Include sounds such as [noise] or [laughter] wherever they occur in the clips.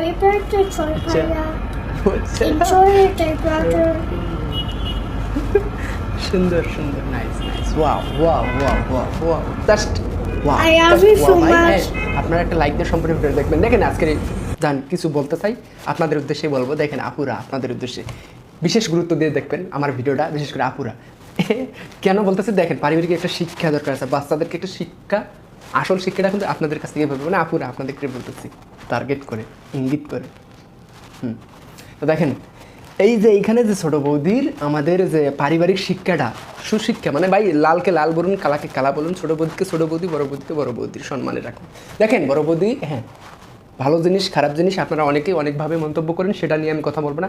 Happy birthday, Troy। Paya. Enjoy your day, brother. [laughs] সুন্দর সুন্দর nice nice wow wow wow wow wow just wow I love you so much. আপনারা একটা like দিয়ে সম্পূর্ণ video দেখবেন দেখেন আজকের জান কিছু বলতে চাই আপনাদের উদ্দেশ্যে বলব দেখেন আপুরা আপনাদের উদ্দেশ্যে বিশেষ গুরুত্ব দিয়ে দেখবেন আমার ভিডিওটা বিশেষ করে আপুরা [laughs] কেন বলতেছে দেখেন পারিবারিক একটা শিক্ষা দরকার আছে বাচ্চাদেরকে একটা শিক্ষা আসল শিক্ষাটা কিন্তু আপনাদের কাছ থেকে পাবে মানে আপুরা আপনাদেরকে বলতেছি টার্গেট করে, ইঙ্গিত করে। হুম। তো দেখেন, এই যে এইখানে যে ছোট বৌদির আমাদের যে পারিবারিক শিক্ষাটা, সুশিক্ষা মানে ভাই লালকে লাল বলুন, কালাকে কালা বলুন, ছোট বৌদিকে ছোট বৌদি, বড় বৌদিকে বড় বৌদির সম্মানে রাখুন। দেখেন, বড় বৌদি হ্যাঁ ভালো জিনিস, খারাপ জিনিস আপনারা অনেকেই অনেকভাবে মন্তব্য করেন, সেটা নিয়ে আমি কথা বলব না।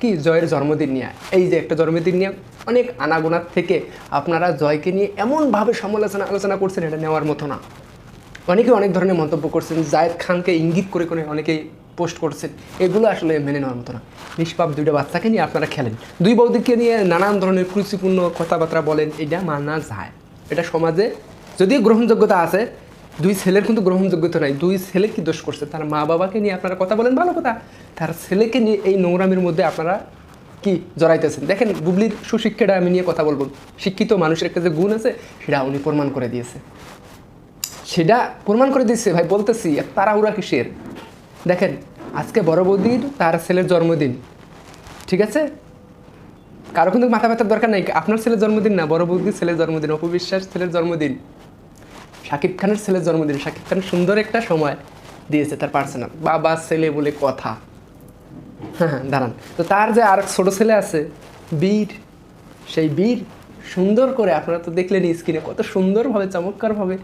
কি জয়ের জন্মদিন নিয়ে? এই যে একটা জন্মদিন নিয়ে অনেক আনাগোনার থেকে আপনারা জয়কে নিয়ে এমনভাবে সমালোচনা, আলোচনা করছেন, এটা নেওয়ার মতো না। অনেকে অনেক ধরনের মন্তব্য করছেন, জায়েদ খানকে ইঙ্গিত করে করে অনেকেই পোস্ট করছেন। এগুলো আসলে মেনে নেওয়ার মতো না। নিষ্পাপ দুইটা বাচ্চাকে নিয়ে আপনারা খেলেন। দুই বৌদিকে নিয়ে নানান ধরনের কুরুচিপূর্ণ কথাবার্তা বলেন, এটা মানা যায়। এটা সমাজে যদিও গ্রহণযোগ্যতা আছে দুই ছেলের কিন্তু গ্রহণযোগ্যতা নাই, দুই ছেলে কি দোষ করছে? তার মা বাবাকে নিয়ে আপনারা কথা বলেন, ভালো কথা। তার ছেলেকে নিয়ে এই নোংরামির মধ্যে আপনারা কি জড়াইতেছেন? দেখেন বুবলির সুশিক্ষাটা আমি নিয়ে কথা বলব। শিক্ষিত মানুষের একটা যে গুণ আছে, সেটা উনি প্রমাণ করে দিয়েছে। সেটা প্রমাণ করে দিচ্ছে ভাই, বলতেছি তাড়াহুড়া কিসের? দেখেন, আজকে বড় বৌদির তার ছেলের জন্মদিন, ঠিক আছে? কারও কিন্তু মাথা ব্যথার দরকার নাই। আপনার ছেলের জন্মদিন না, বড় বৌদির ছেলের জন্মদিন, অপবিশ্বাস ছেলের জন্মদিন। শাকিব খানের ছেলের জন্মদিন শাকিব খান সুন্দর একটা সময় দিয়েছে তার পার্সোনাল বাবা, ছেলে বলে কথা। হ্যাঁ হ্যাঁ দাঁড়ান। তো তার যে আর ছোট ছেলে আছে, বীর, সেই বীর সুন্দর করে, আপনারা তো দেখলেন স্ক্রিনে কত সুন্দরভাবে, চমৎকারভাবে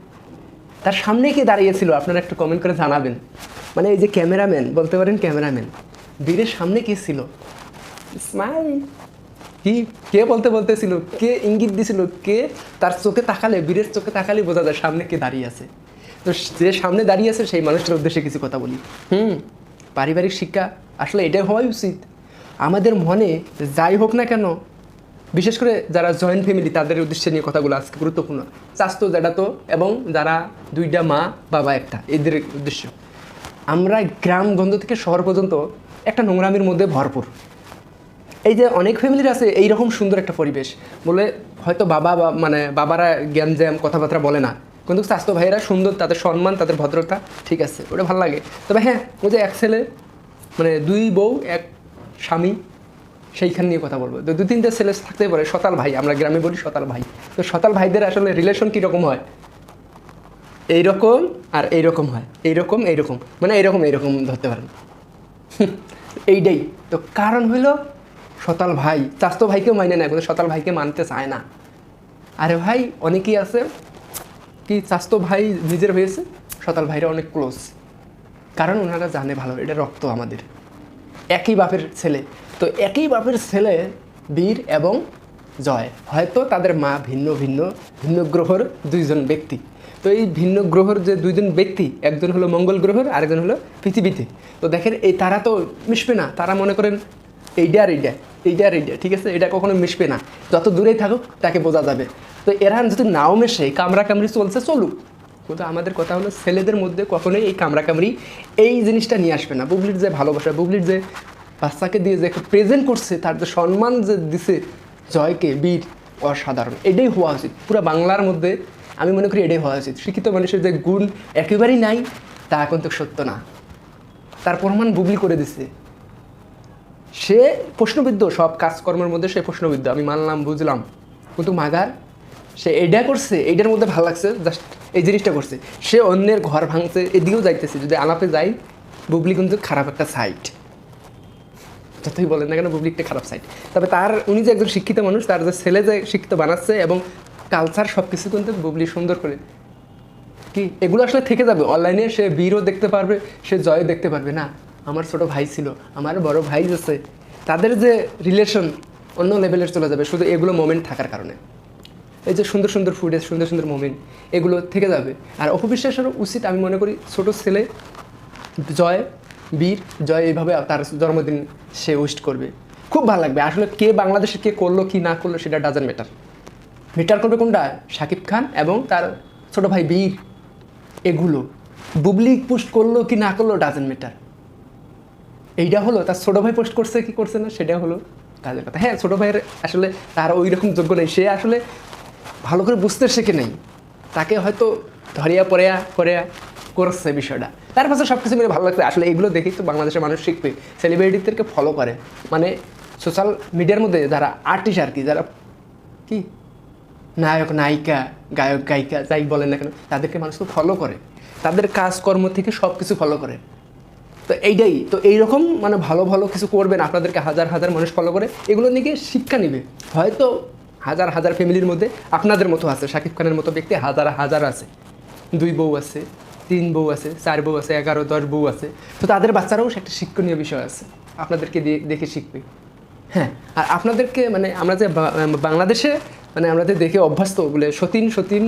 তার সামনে কে দাঁড়িয়েছিল। আপনারা একটু কমেন্ট করে জানাবেন। মানে এই যে ক্যামেরাম্যান বলতে পারেন ক্যামেরাম্যান বীরের সামনে কে ছিল স্মাইল কি, কে বলতে বলতেছিল, কে ইঙ্গিত দিছিল, কে তার চোখে তাকালে, বীরের চোখে তাকালে বোঝা যায় সামনে কে দাঁড়িয়ে আছে। তো যে সামনে দাঁড়িয়ে আছে, সেই মানুষটার উদ্দেশ্যে কিছু কথা বলি। হুম, পারিবারিক শিক্ষা আসলে এটাই হওয়াই উচিত। আমাদের মনে যাই হোক না কেন, বিশেষ করে যারা জয়েন্ট ফ্যামিলি তাদের উদ্দেশ্যে নিয়ে কথাগুলো আজকে গুরুত্বপূর্ণ। চাস্তো, জ্যাঠাতো এবং যারা দুইটা মা, বাবা, একটা, এদের উদ্দেশ্য। আমরা গ্রামগঞ্জ থেকে শহর পর্যন্ত একটা নোংরামির মধ্যে ভরপুর। এই যে অনেক ফ্যামিলির আছে, এইরকম সুন্দর একটা পরিবেশ। বলে হয়তো বাবা বা মানে বাবারা জ্ঞান জ্যাম, কথাবার্তা বলে না। কিন্তু স্বাস্থ্য ভাইয়েরা সুন্দর, তাদের সম্মান, তাদের ভদ্রতা, ঠিক আছে, ওটা ভালো লাগে। তবে হ্যাঁ ওই যে এক ছেলে মানে দুই বউ, এক স্বামী, সেইখান নিয়ে কথা বলব। তো দু, তিনটে ছেলে থাকতে পারে, সতাল ভাই, আমরা গ্রামে বলি সতাল ভাই। তো সতাল ভাইদের আসলে রিলেশন কীরকম হয়? এইরকম আর এইরকম হয়। এইরকম এইরকম। মানে এইরকম এইরকম ধরতে পারেন। এইটাই। তো কারণ হইল সতাল ভাই চাস্তো ভাইকেও মাইনে নেয় কিন্তু সতাল ভাইকে মানতে চায় না। আরে ভাই, অনেকেই আছে কি চাস্তো ভাই নিজের হয়েছে, সতাল ভাইরা অনেক ক্লোজ কারণ ওনারা জানে ভালো, এটা রক্ত আমাদের। একই বাপের ছেলে। তো একই বাপের ছেলে বীর এবং জয়। হয়তো তাদের মা ভিন্ন ভিন্ন ভিন্ন গ্রহর দুইজন ব্যক্তি। তো এই ভিন্ন গ্রহর যে দুইজন ব্যক্তি, একজন হলো মঙ্গল গ্রহর, আরেকজন হলো পৃথিবীতে। তো দেখেন, এই তারা তো মিশবে না, তারা মনে করেন এইটা আর এইটা এইটা আর ঠিক আছে? এটা কখনো মিশবে না। যত দূরেই থাকুক, তাকে বোঝা যাবে। তো এরা যদি নাও মেশে কামড়া কামড়ি চলছে, চলুক। কিন্তু আমাদের কথা হলো, ছেলেদের মধ্যে কখনোই এই কামড়াকামড়ি এই জিনিসটা নিয়ে আসবে না। বুবলির যে ভালোবাসা, বুবলির যে বাচ্চাকে দিয়ে যে প্রেজেন্ট করছে, তার যে সম্মান যে দিছে জয়কে, বীর, অসাধারণ, এটাই হওয়া উচিত। পুরো বাংলার মধ্যে, আমি মনে করি এটাই হওয়া উচিত। শিক্ষিত মানুষের যে গুণ একেবারেই নাই, তা কিন্তু সত্য না। তার প্রমাণ বুবলি করে দিছে। সে প্রশ্নবিদ্ধ, সব কাজকর্মের মধ্যে সে প্রশ্নবিদ্ধ। আমি মানলাম, বুঝলাম। কিন্তু মাগার, সে এইটা করছে এইটার মধ্যে ভালো লাগছে জাস্ট এই জিনিসটা করছে। সে অন্যের ঘর ভাঙছে, এদিকেও যাইতেছে। যদি আলাপে যাই, বুবলি কিন্তু খারাপ একটা সাইট যতই বলেন না কেন, বুবলি একটা খারাপ সাইট তবে তার, উনি যে একজন শিক্ষিত মানুষ, তার যে ছেলে যে শিক্ষিত বানাচ্ছে এবং কালচার সব কিছু কিন্তু বুবলি সুন্দর করে কি, এগুলো আসলে থেকে যাবে। অনলাইনে সে বীরও দেখতে পারবে, সে জয়ও দেখতে পারবে। না, আমার ছোট ভাই ছিল, আমার বড় ভাই আছে। তাদের যে রিলেশন অন্য লেভেলের চলে যাবে, শুধু এগুলো মোমেন্ট থাকার কারণে। এই যে সুন্দর সুন্দর ফুটেজ সুন্দর সুন্দর মোমেন্ট এগুলো থেকে যাবে। আর অপবিশ্বাসেরও উচিত আমি মনে করি, ছোট ছেলে, জয়, বীর, জয় এইভাবে তার জন্মদিন সে উইস্ট করবে। খুব ভালো লাগবে। আসলে কে বাংলাদেশে কে করল, কি না করল, সেটা ডাজেন্ট ম্যাটার ম্যাটার করবে কোনটা? শাকিব খান এবং তার ছোট ভাই বীর। এগুলো। বুবলি পুষ্ট করল কি না করল ডাজেন্ট ম্যাটার এইটা হলো, তার ছোটো ভাই পোস্ট করছে কি করছে না সেটা হলো কাজের কথা। হ্যাঁ ছোটো ভাইয়ের আসলে তার ওই রকম যোগ্য নেই। সে আসলে ভালো করে বুঝতে শেখে নেই। তাকে হয়তো ধরিয়া পড়েয়া, করেয়া করছে বিষয়টা। তার পাশে সব কিছু মিলে ভালো লাগছে। আসলে এগুলো দেখেই তো বাংলাদেশের মানুষ শিখবে। সেলিব্রিটিদেরকে ফলো করে। মানে সোশ্যাল মিডিয়ার মধ্যে যারা আর্টিস্ট আর কি, যারা কি? নায়ক, নায়িকা, গায়ক, গায়িকা, যাই বলেন না কেন, তাদেরকে মানুষ তো ফলো করে। তাদের কাজকর্ম থেকে সব কিছু ফলো করে। তো এইটাই, তো এইরকম মানে ভালো ভালো কিছু করবেন আপনাদেরকে হাজার হাজার মানুষ ফলো করে, এগুলো নিয়ে শিক্ষা নেবে। হয়তো হাজার হাজার ফ্যামিলির মধ্যে আপনাদের মতো আছে, শাকিব খানের মতো ব্যক্তি হাজার হাজার আছে। দুই বউ আছে, তিন বউ আছে, চার বউ আছে, এগারো, দশ বউ আছে। তো তাদের বাচ্চারাও একটা শিক্ষণীয় বিষয় আছে, আপনাদেরকে দিয়ে, দেখে শিখবে। হ্যাঁ আর আপনাদেরকে মানে আমরা যে বাংলাদেশে মানে আমরা যে দেখে অভ্যস্ত বলে সতীন সতীন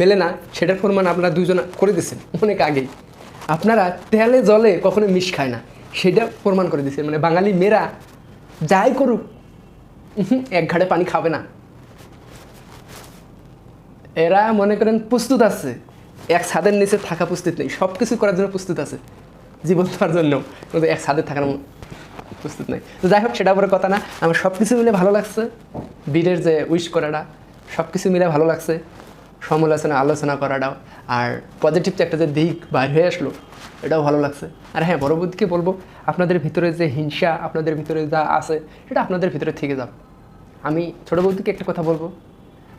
মেলে না, সেটার প্রমাণ আপনারা দুজন করে দিয়েছেন, অনেক আগেই। আপনারা তেলে জলে কখনো মিশ খায় না। সেটা প্রমাণ করে দিয়েছেন মানে বাঙালি মেয়েরা যাই করুক এক ঘাটে পানি খাবে না। এরা মনে করেন প্রস্তুত আছে। এক ছাদের নিচে থাকা প্রস্তুত নেই। সব কিছু করার জন্য প্রস্তুত আছে। জীবন দেওয়ার জন্য। কিন্তু এক ছাদে থাকার প্রস্তুত নেই। তো যাই হোক, সেটা বড় কথা না। আমার সব কিছু মিলে ভালো লাগছে। বীরের যে উইশ করাটা সব কিছু মিলে ভালো লাগছে। সমালোচনা, আলোচনা করাটাও আর পজিটিভ একটা যে দিক বাইর হয়ে আসলো, এটাও ভালো লাগছে। আর হ্যাঁ বুদ্ধিকে বলব, আপনাদের ভিতরে যে হিংসা, আপনাদের ভিতরে যা আছে, সেটা আপনাদের ভিতরে থেকে যাবে। আমি ছোটো বৌদিকে একটা কথা বলব।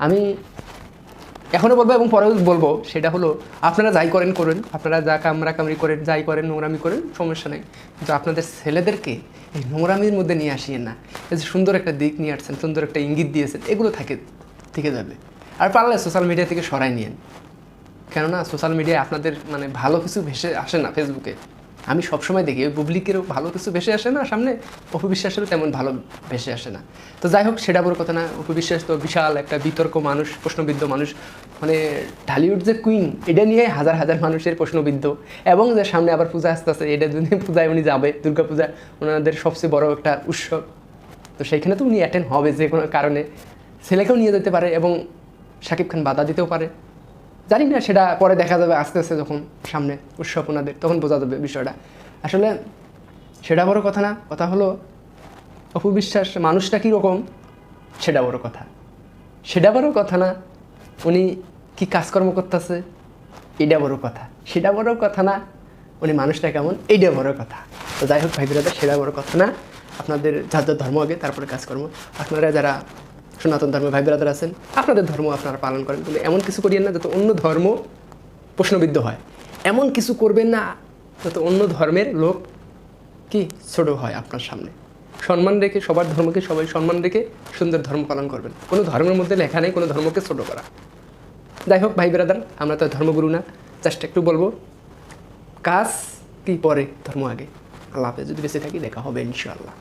আমি এখনও বলব এবং পরেও বলব, সেটা হলো, আপনারা যাই করেন করেন। আপনারা যা কামরা কামড়ি করেন, যাই করেন, নোংরামি করেন, সমস্যা নেই। কিন্তু আপনাদের ছেলেদেরকে এই নোংরামির মধ্যে নিয়ে আসিয়েন না। এই যে সুন্দর একটা দিক নিয়ে আসছেন, সুন্দর একটা ইঙ্গিত দিয়েছেন, এগুলো থাকে, থেকে যাবে। আর পারলে সোশ্যাল মিডিয়া থেকে সরাই নিয়েন। কেননা সোশ্যাল মিডিয়ায় আপনাদের মানে ভালো কিছু ভেসে আসে না ফেসবুকে আমি সবসময় দেখি, ওই পাবলিকেরও ভালো কিছু ভেসে আসে না সামনে অপবিশ্বাসেরও তেমন ভালো ভেসে আসে না। তো যাই হোক, সেটা বড় কথা না, অপবিশ্বাস তো বিশাল একটা বিতর্ক মানুষ, প্রশ্নবিদ্ধ মানুষ। মানে ঢালিউড যে কুইন এটা নিয়ে হাজার হাজার মানুষের প্রশ্নবিদ্ধ। এবং যে সামনে আবার পূজা আসতে আসতে, এটা যদি পূজায় উনি যাবে, দুর্গা পূজা, ওনাদের সবচেয়ে বড় একটা উৎসব। তো সেইখানে তো উনি অ্যাটেন্ড হবে যে কোনো কারণে। ছেলেকেও নিয়ে যেতে পারে এবং শাকিব খান বাধা দিতেও পারে। জানি না, সেটা পরে দেখা যাবে আস্তে আস্তে যখন সামনে উৎসব ওনাদের, তখন বোঝা যাবে বিষয়টা। আসলে সেটা বড় কথা না, কথা হলো অপবিশ্বাস মানুষটা কীরকম সেটা বড় কথা। সেটা বড় কথা না, উনি কি কাজকর্ম করতেছে, এটা বড় কথা। সেটা বড় কথা না, উনি মানুষটা কেমন, এইটা বড় কথা। তো যাই হোক ভাই বিরাদার, সেটা বড় কথা না। আপনাদের যার ধর্ম আগে, তারপরে কাজকর্ম। আপনারা যারা সনাতন ধর্মের ভাই বিরাদার আছেন, আপনাদের ধর্ম আপনারা পালন করেন, কিন্তু এমন কিছু করিয়েন না যাতে অন্য ধর্ম প্রশ্নবিদ্ধ হয়। এমন কিছু করবেন না যাতে অন্য ধর্মের লোক কি ছোট হয় আপনার সামনে। সম্মান রেখে সবার ধর্মকে সবাই সম্মান রেখে সুন্দর ধর্ম পালন করবেন। কোনো ধর্মের মধ্যে লেখা নেই, কোনো ধর্মকে ছোট করা। যাই হোক, ভাই ব্রাদার, আমরা তো ধর্মগুরু না। জাস্ট একটু বলব, কাজ কি পরে ধর্ম আগে? আল্লাহ হাফেজ, যদি বেঁচে থাকি দেখা হবে ইনশাআল্লাহ।